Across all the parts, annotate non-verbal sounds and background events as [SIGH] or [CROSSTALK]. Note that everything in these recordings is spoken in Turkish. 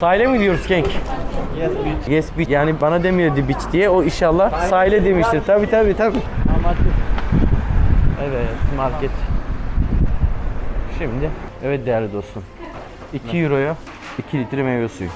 Sahile mi gidiyoruz Kenk? Yes, beach. Yes beach. Yani bana demiyordu beach diye. O inşallah sahile demiştir. Tabi tabi tabi. Evet market. Şimdi evet değerli dostum. 2 euroya 2 litre meyve suyu.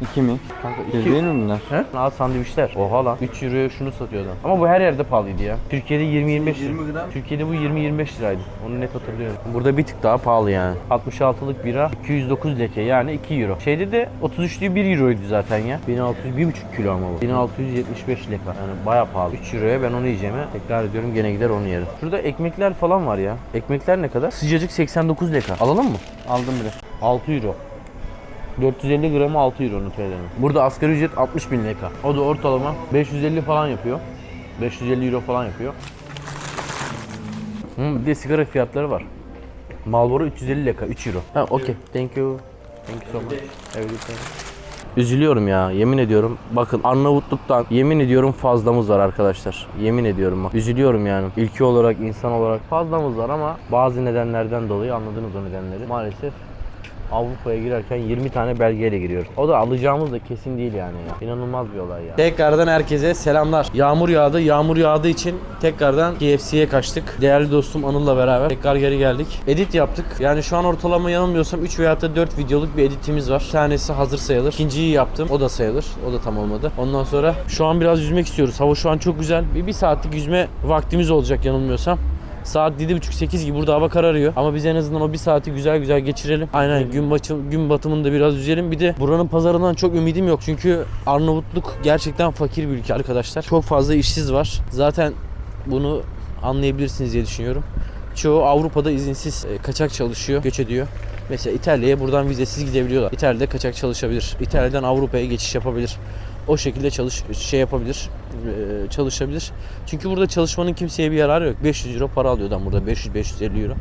2 mi? Kanka Siz değil mi bunlar? He? Al sandviçler. Oha lan. 3 euroya şunu satıyor adam. Ama bu her yerde pahalıydı ya. Türkiye'de 20-25 lira. 20 gram. Türkiye'de bu 20-25 liraydı. Onu net hatırlıyorum. Burada bir tık daha pahalı yani. 66'lık bira 209 leke yani 2 euro. Şeyde de 33'lüğü 1 euroydu zaten ya. 1600 1,5 kilo ama bu. 1675 leka. Yani bayağı pahalı. 3 euroya ben onu yiyeceğime tekrar ediyorum gene gider onu yerim. Şurada ekmekler falan var ya. Ekmekler ne kadar? Sıcacık 89 leka. Alalım mı? Aldım bile. 6 euro. 450 gramı 6 euro Nutella'nın. Burada asgari ücret 60 bin lira. O da ortalama 550 falan yapıyor. 550 euro falan yapıyor. Hmm, bir de sigara fiyatları var. Marlboro 350 lira, 3 euro. Ha okey. Thank you. Thank you so much. Everything. Üzülüyorum ya yemin ediyorum. Bakın Arnavutluk'tan yemin ediyorum fazlamız var arkadaşlar. Yemin ediyorum bak. Üzülüyorum yani. Ülke olarak, insan olarak fazlamız var ama bazı nedenlerden dolayı anladınız o nedenleri. Maalesef Avrupa'ya girerken 20 tane belgeyle giriyoruz. O da alacağımız da kesin değil yani ya. İnanılmaz bir olay ya. Tekrardan herkese selamlar. Yağmur yağdı. Yağmur yağdığı için tekrardan KFC'ye kaçtık. Değerli dostum Anıl'la beraber tekrar geri geldik. Edit yaptık. Yani şu an ortalama yanılmıyorsam 3 veya da 4 videoluk bir editimiz var. Bir tanesi hazır sayılır. İkinciyi yaptım. O da sayılır. O da tam olmadı. Ondan sonra şu an biraz yüzmek istiyoruz. Hava şu an çok güzel. Bir, bir saatlik yüzme vaktimiz olacak yanılmıyorsam. Saat 7.30-8 gibi burada hava kararıyor. Ama biz en azından o bir saati güzel güzel geçirelim. Aynen gün, batım, gün batımında biraz yüzelim. Bir de buranın pazarından çok ümidim yok. Çünkü Arnavutluk gerçekten fakir bir ülke arkadaşlar. Çok fazla işsiz var. Zaten bunu anlayabilirsiniz diye düşünüyorum. Çoğu Avrupa'da izinsiz e, kaçak çalışıyor, göç ediyor. Mesela İtalya'ya buradan vizesiz gidebiliyorlar. İtalya'da kaçak çalışabilir. İtalya'dan Avrupa'ya geçiş yapabilir. O şekilde çalış şey yapabilir, çalışabilir. Çünkü burada çalışmanın kimseye bir yararı yok. 500 euro para alıyor adam burada 500-550 euro.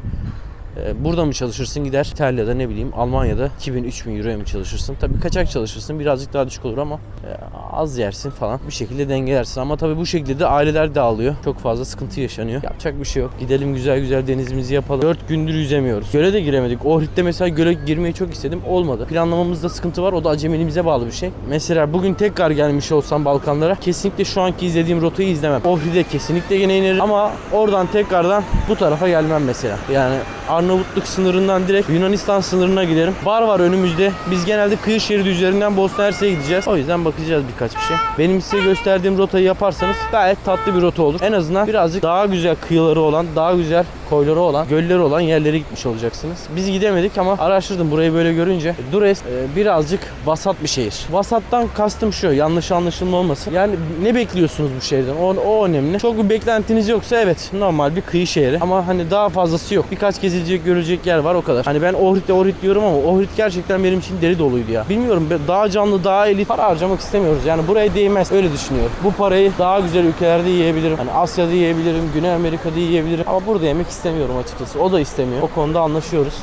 E, Burada mı çalışırsın gider İtalya'da ne bileyim Almanya'da 2000-3000 euroya mı çalışırsın? Tabii kaçak çalışırsın birazcık daha düşük olur ama e, az yersin falan bir şekilde dengelersin. Ama tabii bu şekilde de aileler dağılıyor. Çok fazla sıkıntı yaşanıyor. Yapacak bir şey yok. Gidelim güzel güzel denizimizi yapalım. 4 gündür yüzemiyoruz. Göle de giremedik. Ohrid'de mesela göle girmeyi çok istedim. Olmadı. Planlamamızda sıkıntı var. O da acemiliğimize bağlı bir şey. Mesela bugün tekrar gelmiş olsam Balkanlara kesinlikle şu anki izlediğim rotayı izlemem. Ohrid'e kesinlikle yine inerim. Ama oradan tekrardan bu tarafa gelmem mesela. Yani Arnavutluk sınırından direkt Yunanistan sınırına giderim. Bar var önümüzde. Biz genelde kıyı şeridi üzerinden Bosna Hersek'e gideceğiz. O yüzden bakacağız birkaç bir şey. Benim size gösterdiğim rotayı yaparsanız gayet tatlı bir rota olur. En azından birazcık daha güzel kıyıları olan, daha güzel koyları olan, gölleri olan yerlere gitmiş olacaksınız. Biz gidemedik ama araştırdım burayı böyle görünce. Dures e, birazcık vasat bir şehir. Vasattan kastım şu, yanlış anlaşılma olmasın. Yani ne bekliyorsunuz bu şehirden? O, o önemli. Çok bir beklentiniz yoksa evet normal bir kıyı şehri. Ama hani daha fazlası yok. Birkaç gezilecek, görecek yer var o kadar. Hani ben Ohrid'de Ohrid diyorum ama Ohrid gerçekten benim için deli doluydu ya. Bilmiyorum daha canlı, daha elit para harcamak istemiyoruz. Yani buraya değmez. Öyle düşünüyorum. Bu parayı daha güzel ülkelerde yiyebilirim. Hani Asya'da yiyebilirim, Güney Amerika'da yiyebilirim. Ama burada yemek istemiyorum açıkçası. O da istemiyor. O konuda anlaşıyoruz.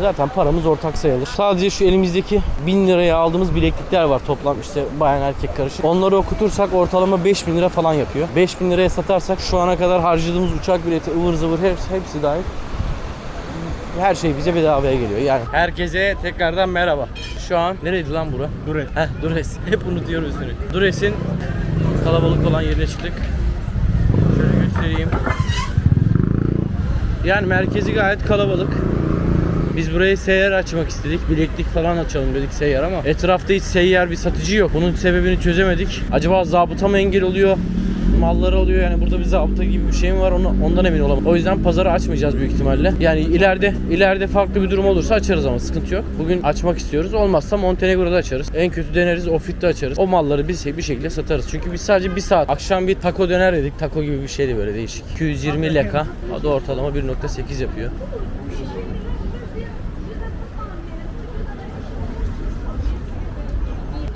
Zaten paramız ortak sayılır. Sadece şu elimizdeki 1000 liraya aldığımız bileklikler var toplam işte bayan erkek karışık. Onları okutursak ortalama 5000 lira falan yapıyor. 5000 liraya satarsak şu ana kadar harcadığımız uçak bileti ıvır zıvır hepsi, hepsi dahil her şey bize bedavaya geliyor yani. Herkese tekrardan merhaba. Şu an nereydi lan bura? Dures. Heh Dures. [LAUGHS] Hep unutuyorum üstünü. Dures'in kalabalık olan yerine çıktık. Şöyle göstereyim. Yani merkezi gayet kalabalık. Biz burayı seyyar açmak istedik. Bileklik falan açalım dedik seyyar ama etrafta hiç seyyar bir satıcı yok. Bunun sebebini çözemedik. Acaba zabıta mı engel oluyor? Malları oluyor yani burada bir zabıta gibi bir şey mi var onu, ondan emin olamam. O yüzden pazarı açmayacağız büyük ihtimalle. Yani ileride ileride farklı bir durum olursa açarız ama sıkıntı yok. Bugün açmak istiyoruz. Olmazsa Montenegro'da açarız. En kötü deneriz Ofit'te açarız. O malları biz bir şekilde satarız. Çünkü biz sadece bir saat akşam bir taco döner yedik. Taco gibi bir şeydi böyle değişik. 220 leka. O da ortalama 1.8 yapıyor.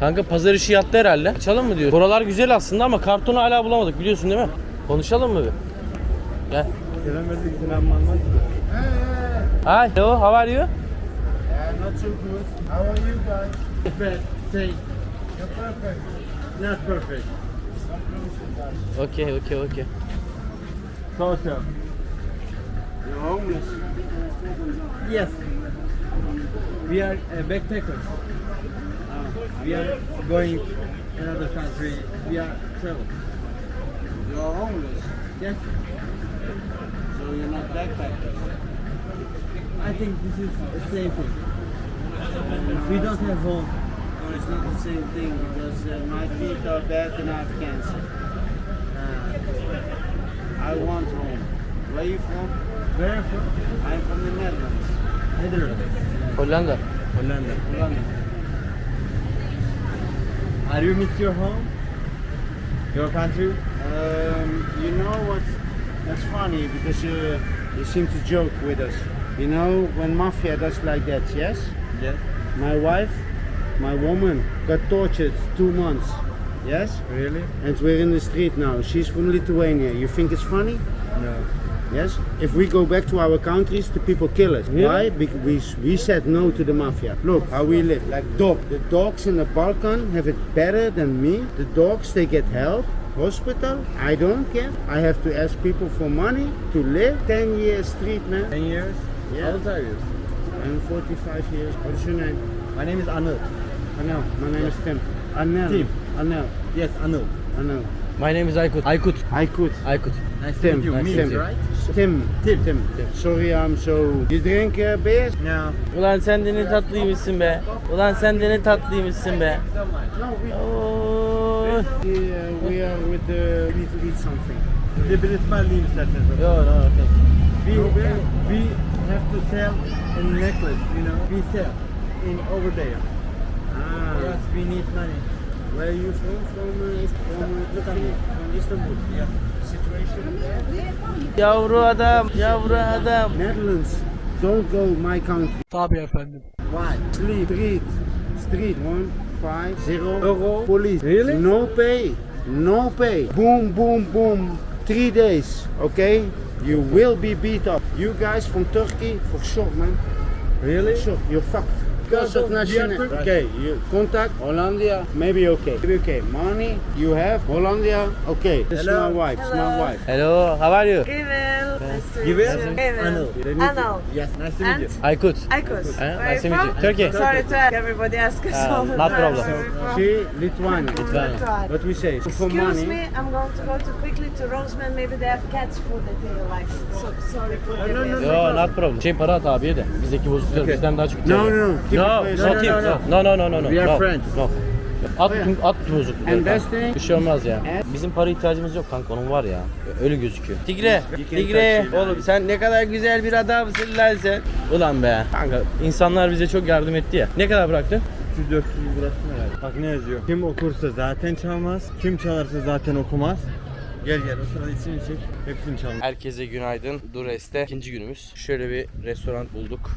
Kanka pazar işi yattı herhalde. Açalım mı diyor. Buralar güzel aslında ama kartonu hala bulamadık biliyorsun değil mi? Konuşalım mı bir? Gel. Gelemedik inanmanmaz. Hi, hello, how are you? Yeah, not so good. How are you guys? Perfect. Say, You're perfect. not perfect. Okay, okay, okay. Social. You're homeless. Yes. We are uh, backpackers. We are going another country. We are traveling. You are homeless, Yes, so you're not backpackers. I think this is the same thing. We don't have home. No, it's not the same thing because uh, my feet are bad and I have cancer. Uh, I want home. Where are you from? where are you from? I'm from the Netherlands. Netherlands. Hollanda. Hollanda. Are you miss your home? Your country? Um, you know what? That's funny because you you seem to joke with us. You know when mafia does like that, yes? Yes. My wife, my woman, got tortured two months. Yes? Really? And we're in the street now. She's from Lithuania. You think it's funny? No. Yes. If we go back to our countries, the people kill us. Really? Why? Because we, we said no to the mafia. Look how we live. Like dog. The dogs in the Balkan have it better than me. The dogs they get help. Hospital. I don't care. I have to ask people for money to live. Ten years street man. 10 years? Yeah. How old are you? I'm 45 years. What's your name? My name is Anil. Anel. My name is Tim. Anel. Tim. Anel. Yes, Anil. Anel. My name is Aykut. Aykut. Could. Aykut. Nice to Tim. meet you. Nice Me, Tim. right? Tim. Tim. Tim. Sorry, I'm so. You drink uh, beer? No. Ulan sen de ne tatlıymışsın be. Ulan sen de ne tatlıymışsın be. No, we. Oo. We, uh, are with the. We need to eat something. Bir de İsmail'liyim isterseniz. Yo no okay. We, we have to sell a necklace, you know. We sell in over there. Ah. Yes, we need money. Where are you from? From uh, from uh, Turkey? From Istanbul. Yes. Situation? Yavru adam, yavru adam. Netherlands. Don't go my country. Tabii efendim. Why? Street. Street. Street. One five zero Euro? Police. Really? No pay. No pay. Boom, boom, boom. Three days. Okay. You will be beat up. You guys from Turkey, for sure, man. Really? Sure, you're fucked. Because of. Turkish. Okay, you contact Hollandia, maybe okay. Maybe okay. Money you have, Hollandia, okay. This is my wife, it's my wife. Hello, how are you? Givel nice. Evet. Anıl. Anıl. Yes, nice to meet you. Aykut. Aykut. Nice to meet you. Turkey. Sorry to ask everybody ask us Uh, all the not problem. where. She Lithuania. Lithuania. What we say? Excuse me, I'm going to go to quickly to Roseman. Maybe they have cats food that they like. So sorry for oh, that. no, no. Yo, not problem. Şey para at abiye de. Bizdeki bozuklar Okay. bizden daha çok. No, no, no. No, no, no, no, no, no, no, no, We are friends. No. At, at bozuk. And best thing- Bir şey olmaz ya. Bizim para ihtiyacımız yok kanka onun var ya. Öyle gözüküyor. Tigre, Tigre. Oğlum sen ne kadar güzel bir adamsın lan sen. Ulan be. Kanka insanlar bize çok yardım etti ya. Ne kadar bıraktın? 300-400 bıraktım herhalde. Bak ne yazıyor? Kim okursa zaten çalmaz, kim çalarsa zaten okumaz. Gel gel o sırada içini çek, hepsini çalmış. Herkese günaydın. Dures'te ikinci günümüz. Şöyle bir restoran bulduk.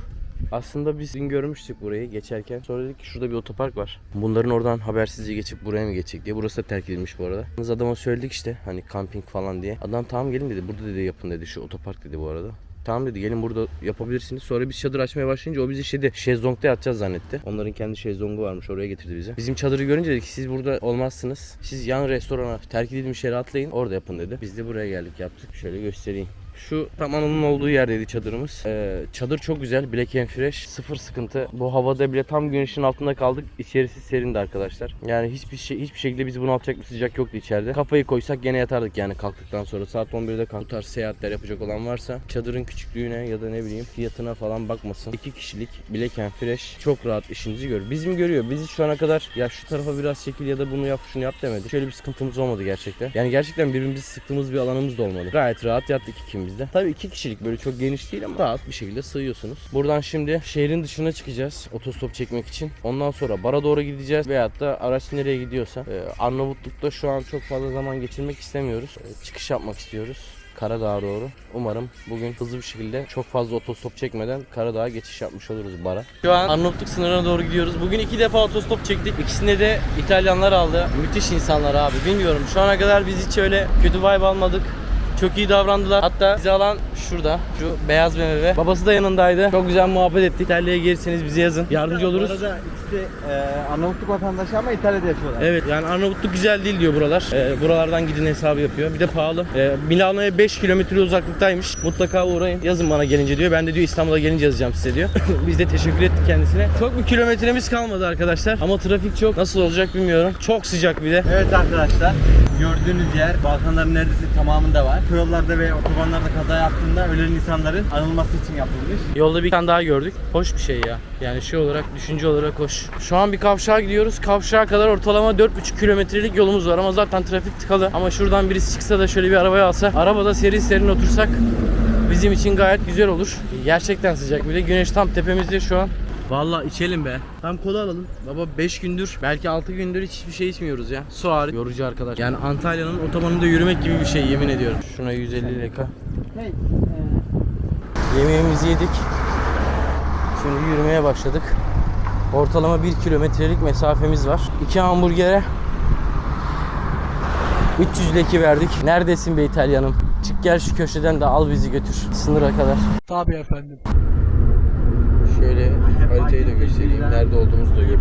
Aslında biz dün görmüştük burayı geçerken. Sonra dedik ki şurada bir otopark var. Bunların oradan habersizce geçip buraya mı geçecek diye. Burası da terk edilmiş bu arada. Biz adama söyledik işte hani kamping falan diye. Adam tamam gelin dedi. Burada dedi yapın dedi. Şu otopark dedi bu arada. Tamam dedi gelin burada yapabilirsiniz. Sonra biz çadır açmaya başlayınca o bizi şeyde şezlongda yatacağız zannetti. Onların kendi şezlongu varmış oraya getirdi bizi. Bizim çadırı görünce dedi ki siz burada olmazsınız. Siz yan restorana terk edilmiş yere atlayın orada yapın dedi. Biz de buraya geldik yaptık. Şöyle göstereyim. Şu tam Anıl'ın olduğu yerdeydi çadırımız. Ee, çadır çok güzel. Black and Fresh. Sıfır sıkıntı. Bu havada bile tam güneşin altında kaldık. İçerisi serindi arkadaşlar. Yani hiçbir şey hiçbir şekilde bizi bunaltacak bir sıcak yoktu içeride. Kafayı koysak gene yatardık yani kalktıktan sonra. Saat 11'de kalk. Bu tarz seyahatler yapacak olan varsa çadırın küçüklüğüne ya da ne bileyim fiyatına falan bakmasın. İki kişilik Black and Fresh çok rahat işinizi görür. Bizim görüyor. Bizi şu ana kadar ya şu tarafa biraz çekil ya da bunu yap şunu yap demedi. Şöyle bir sıkıntımız olmadı gerçekten. Yani gerçekten birbirimizi sıktığımız bir alanımız da olmadı. Gayet rahat yattık ikimiz de. Tabii iki kişilik böyle çok geniş değil ama rahat bir şekilde sığıyorsunuz. Buradan şimdi şehrin dışına çıkacağız otostop çekmek için. Ondan sonra bara doğru gideceğiz veyahut da araç nereye gidiyorsa. Ee, Arnavutluk'ta şu an çok fazla zaman geçirmek istemiyoruz. Ee, çıkış yapmak istiyoruz. Karadağ'a doğru. Umarım bugün hızlı bir şekilde çok fazla otostop çekmeden Karadağ'a geçiş yapmış oluruz bara. Şu an Arnavutluk sınırına doğru gidiyoruz. Bugün iki defa otostop çektik. İkisinde de İtalyanlar aldı. Müthiş insanlar abi. Bilmiyorum şu ana kadar biz hiç öyle kötü vibe almadık. Çok iyi davrandılar. Hatta bizi alan şurada. Şu beyaz BMW. Babası da yanındaydı. Çok güzel muhabbet ettik. İtalya'ya gelirseniz bize yazın. Yardımcı oluruz. Bu arada ikisi de e, Arnavutluk vatandaşı ama İtalya'da yaşıyorlar. Evet yani Arnavutluk güzel değil diyor buralar. Ee, buralardan gidin hesabı yapıyor. Bir de pahalı. Ee, Milano'ya 5 kilometre uzaklıktaymış. Mutlaka uğrayın. Yazın bana gelince diyor. Ben de diyor İstanbul'a gelince yazacağım size diyor. [LAUGHS] Biz de teşekkür ettik kendisine. Çok bir kilometremiz kalmadı arkadaşlar. Ama trafik çok. Nasıl olacak bilmiyorum. Çok sıcak bir de. Evet arkadaşlar gördüğünüz yer Balkanların neredeyse tamamında var. Yollarda ve otobanlarda kaza yaptığında ölen insanların anılması için yapılmış. Yolda bir tane daha gördük. Hoş bir şey ya. Yani şey olarak, düşünce olarak hoş. Şu an bir kavşağa gidiyoruz. Kavşağa kadar ortalama 4,5 kilometrelik yolumuz var ama zaten trafik tıkalı. Ama şuradan birisi çıksa da şöyle bir arabaya alsa, arabada serin serin otursak bizim için gayet güzel olur. Gerçekten sıcak bir de güneş tam tepemizde şu an. Vallahi içelim be. Tam kola alalım. Baba 5 gündür, belki 6 gündür hiçbir şey içmiyoruz ya. Su hariç. Yorucu arkadaş. Yani Antalya'nın otobanında yürümek gibi bir şey yemin ediyorum. Şuna 150 leka. Yemeğimizi yedik. Şimdi yürümeye başladık. Ortalama 1 kilometrelik mesafemiz var. 2 hamburgere 300 leki verdik. Neredesin be İtalyanım? Çık gel şu köşeden de al bizi götür sınıra kadar. Tabii efendim. Şöyle haritayı da göstereyim. Nerede olduğumuzu da görün.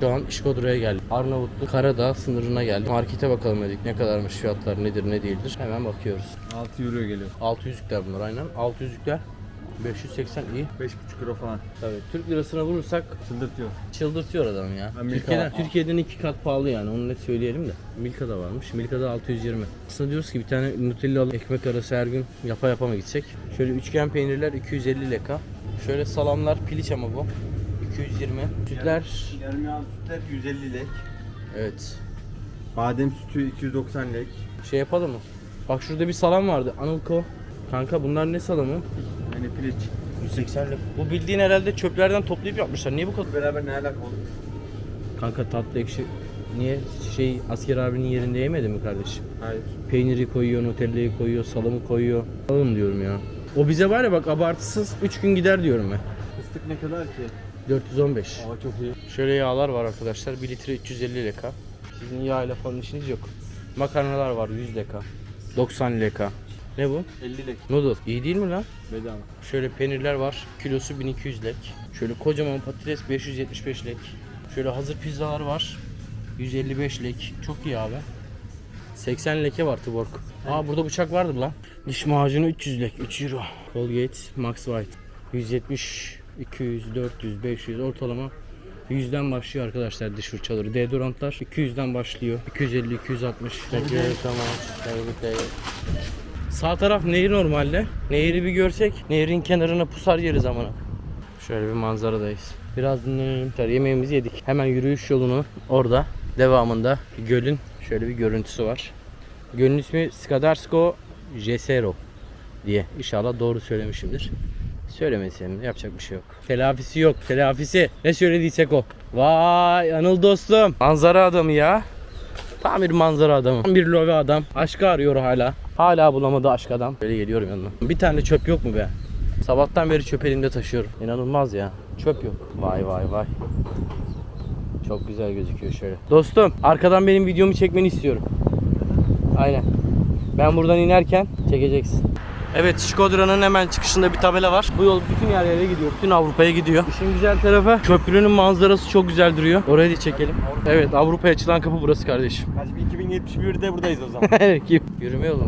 To Şu an İşkodura'ya geldik. Arnavutlu Karadağ sınırına geldik. Markete bakalım dedik. Ne kadarmış fiyatlar nedir ne değildir. Hemen bakıyoruz. 6 euro geliyor. 600'lükler bunlar aynen. 600'lükler 580 iyi. 5,5 euro falan. Tabii Türk lirasına vurursak Çıldırtıyor. çıldırtıyor adam ya. Milka Türkiye'den. Türkiye'den iki kat pahalı yani onu net söyleyelim de. Milka'da varmış. Milka'da 620. Aslında diyoruz ki bir tane Nutellalı ekmek arası her gün yapa yapa mı gitsek? Şöyle üçgen peynirler 250 leka. Şöyle salamlar piliç ama bu. 220. Sütler Yarım yağlı sütler 150 lek. evet. Badem sütü 290 lek. Şey yapalım mı? Bak şurada bir salam vardı. Anılko. Kanka bunlar ne salamı? Yani piliç. 180 lek. Bu bildiğin herhalde çöplerden toplayıp yapmışlar. Niye bu kadar? Beraber ne alaka olur? Kanka tatlı ekşi. Niye şey asker abinin yerinde yemedi mi kardeşim? Hayır. Peyniri koyuyor, nutella'yı koyuyor, salamı koyuyor. Alalım diyorum ya. O bize var ya bak abartısız 3 gün gider diyorum ben. Fıstık ne kadar ki? 415. Aa çok iyi. Şöyle yağlar var arkadaşlar. 1 litre 350 leka. Sizin yağ ile falan işiniz yok. Makarnalar var 100 leka. 90 leka. Ne bu? 50 lek. Noodle. İyi değil mi lan? Bedava. Şöyle peynirler var. Kilosu 1200 lek. Şöyle kocaman patates 575 lek. Şöyle hazır pizzalar var. 155 lek. Çok iyi abi. 80 leke var Tuborg. Aa burada bıçak vardır lan. Diş macunu 300 lek. 3 euro. Colgate Max White. 170, 200, 400, 500 ortalama 100'den başlıyor arkadaşlar diş fırçaları. Deodorantlar 200'den başlıyor. 250, 260. Thank you so Sağ taraf nehir normalde. Nehri bir görsek nehrin kenarına pusar yeriz amına. Şöyle bir manzaradayız. Biraz dinlenelim. Yemeğimizi yedik. Hemen yürüyüş yolunu orada. Devamında gölün şöyle bir görüntüsü var. Gölün ismi Skadarsko Jezero diye. İnşallah doğru söylemişimdir. Söylemesem yapacak bir şey yok. Telafisi yok. Telafisi. Ne söylediysek o. Vay Anıl dostum. Manzara adamı ya. Tam bir manzara adamı. Tam bir lovi adam. Aşkı arıyor hala. Hala bulamadı aşk adam. Böyle geliyorum yanına. Bir tane çöp yok mu be? Sabahtan beri çöp elimde taşıyorum. İnanılmaz ya. Çöp yok. Vay vay vay. Çok güzel gözüküyor şöyle. Dostum arkadan benim videomu çekmeni istiyorum. Aynen. Ben buradan inerken çekeceksin. Evet Şkodra'nın hemen çıkışında bir tabela var. Bu yol bütün yerlere gidiyor. Bütün Avrupa'ya gidiyor. İşin güzel tarafı köprünün manzarası çok güzel duruyor. Orayı da çekelim. Evet Avrupa'ya açılan kapı burası kardeşim. Kaç 2071'de buradayız o zaman. [LAUGHS] Kim? Yürüme yolu?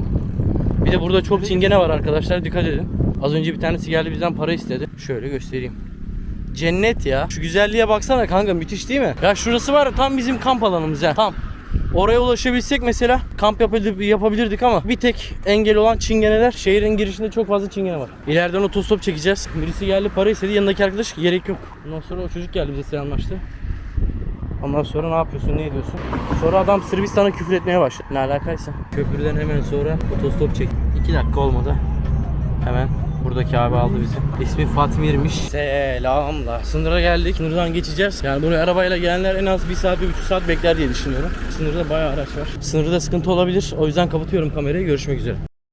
Bir de burada çok çingene var arkadaşlar dikkat edin. Az önce bir tanesi geldi bizden para istedi. Şöyle göstereyim. Cennet ya. Şu güzelliğe baksana kanka müthiş değil mi? Ya şurası var ya tam bizim kamp alanımız ya. Tam. Oraya ulaşabilsek mesela kamp yapabilir- yapabilirdik ama bir tek engel olan çingeneler. Şehrin girişinde çok fazla çingene var. İleriden otostop çekeceğiz. Birisi geldi para istedi yanındaki arkadaş gerek yok. Ondan sonra o çocuk geldi bize selamlaştı. Ondan sonra ne yapıyorsun, ne ediyorsun? Sonra adam Sırbistan'a küfür etmeye başladı. Ne alakaysa. Köprüden hemen sonra otostop çek. 2 dakika olmadı. Hemen buradaki abi aldı bizi. İsmi Fatmir'miş. Selamlar. Sınıra geldik. Sınırdan geçeceğiz. Yani buraya arabayla gelenler en az 1 saat, 1,5 saat bekler diye düşünüyorum. Sınırda bayağı araç var. Sınırda sıkıntı olabilir. O yüzden kapatıyorum kamerayı. Görüşmek üzere.